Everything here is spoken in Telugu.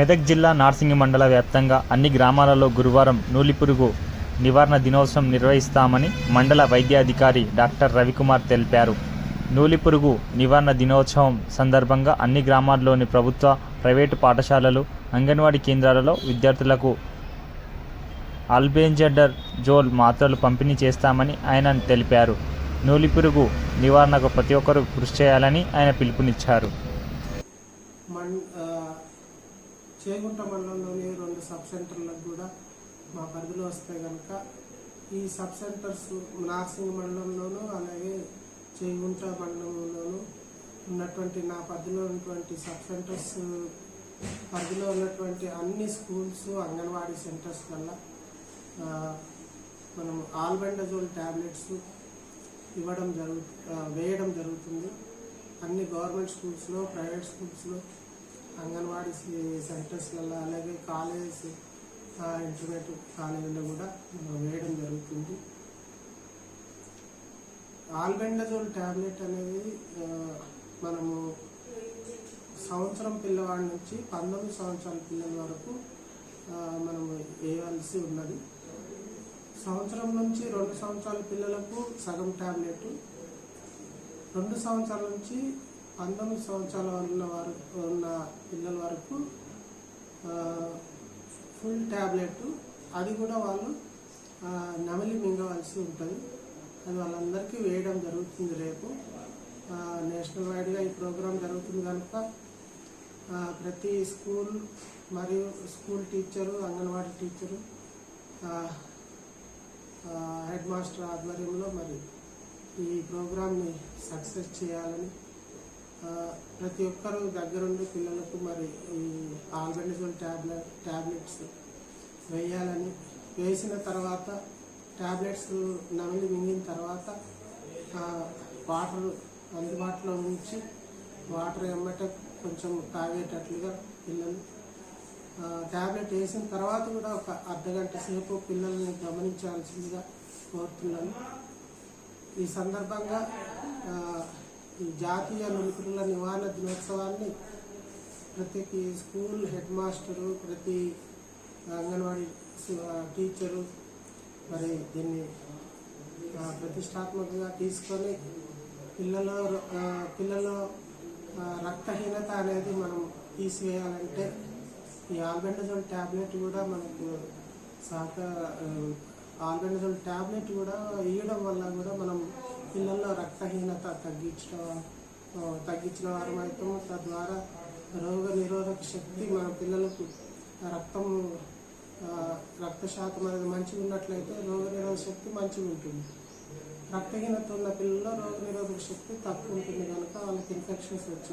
మెదక్ జిల్లా నార్సింగి మండల వ్యాప్తంగా అన్ని గ్రామాలలో గురువారం నూలిపురుగు నివారణ దినోత్సవం నిర్వహిస్తామని మండల వైద్యాధికారి డాక్టర్ రవికుమార్ తెలిపారు. నూలిపురుగు నివారణ దినోత్సవం సందర్భంగా అన్ని గ్రామాల్లోని ప్రభుత్వ ప్రైవేటు పాఠశాలలు అంగన్వాడీ కేంద్రాలలో విద్యార్థులకు ఆల్బెంజడర్ జోల్ మాత్రలు పంపిణీ చేస్తామని ఆయన తెలిపారు. నూలిపురుగు నివారణకు ప్రతి ఒక్కరూ కృషి చేయాలని ఆయన పిలుపునిచ్చారు. చేగుంట మండలంలోని రెండు సబ్ సెంటర్లకు కూడా మా పరిధిలో వస్తే కనుక ఈ సబ్ సెంటర్స్ నార్సింగ్ మండలంలోనూ అలాగే చేగుంట మండలంలోనూ ఉన్నటువంటి నా పరిధిలో ఉన్నటువంటి సబ్ సెంటర్స్ పరిధిలో ఉన్నటువంటి అన్ని స్కూల్స్ అంగన్వాడీ సెంటర్స్ వల్ల మనం ఆల్బెండజోల్ ట్యాబ్లెట్స్ ఇవ్వడం జరుగు వేయడం జరుగుతుంది. అన్ని గవర్నమెంట్ స్కూల్స్లో ప్రైవేట్ స్కూల్స్లో అంగన్వాడీ సెంటర్స్లలో అలాగే కాలేజ్ ఇంటర్మీడియట్ కాలేజీలో కూడా మనం వేయడం జరుగుతుంది. ఆల్బెండజోల్ ట్యాబ్లెట్ అనేది మనము సంవత్సరం పిల్లవాడి నుంచి పంతొమ్మిది సంవత్సరాల పిల్లల వరకు మనం మనము వేయవలసి ఉన్నది. సంవత్సరం నుంచి రెండు సంవత్సరాల పిల్లలకు సగం ట్యాబ్లెట్ రెండు సంవత్సరాల నుంచి పంతొమ్మిది సంవత్సరాల ఉన్న వారు ఉన్న పిల్లల వరకు ఫుల్ ట్యాబ్లెట్ అది కూడా వాళ్ళు నమిలి మింగవలసి ఉంటుంది. అది వాళ్ళందరికీ వేయడం జరుగుతుంది రేపు. నేషనల్ వైడ్గా ఈ ప్రోగ్రాం జరుగుతుంది కనుక ప్రతి స్కూల్ మరియు school teacher anganwadi teacher head master ఆధ్వర్యంలో మరి ఈ ప్రోగ్రామ్ని సక్సెస్ చేయాలని ప్రతి ఒక్కరూ దగ్గరుండి పిల్లలకు మరి ఈ ఆల్బెండజోల్ ట్యాబ్లెట్ ట్యాబ్లెట్స్ వేయాలని వేసిన తర్వాత ట్యాబ్లెట్స్ నమిలి మింగిన తర్వాత వాటర్ అందుబాటులో ఉంచి వాటర్ ఎమ్మట కొంచెం తాగేటట్లుగా పిల్లలు ట్యాబ్లెట్ వేసిన తర్వాత కూడా ఒక అర్ధగంట సేపు పిల్లల్ని గమనించాల్సిందిగా కోరుతున్నాను. ఈ సందర్భంగా జాతీయ నులిపురుల నివారణ దినోత్సవాన్ని ప్రతి స్కూల్ హెడ్ మాస్టరు ప్రతి అంగన్వాడీ టీచరు మరి దీన్ని ప్రతిష్టాత్మకంగా తీసుకొని పిల్లల ఆ, పిల్లల రక్తహీనత అనేది మనం తీసివేయాలంటే ఈ ఆల్బెండజోల్ ట్యాబ్లెట్ కూడా మనకు సహక ఆల్బెండజోల్ ట్యాబ్లెట్ కూడా ఇవ్వడం వల్ల కూడా మనం పిల్లల్లో రక్తహీనత తగ్గించడం తగ్గించిన వారం అవుతాము తద్వారా రోగ నిరోధక శక్తి మన పిల్లలకు రక్తం రక్త శాతం అనేది మంచిగా ఉన్నట్లయితే రోగ నిరోధక శక్తి మంచిగా ఉంటుంది. రక్తహీనత ఉన్న పిల్లల్లో రోగ నిరోధక శక్తి తక్కువ ఉంటుంది కనుక వాళ్ళకి ఇన్ఫెక్షన్స్ వచ్చే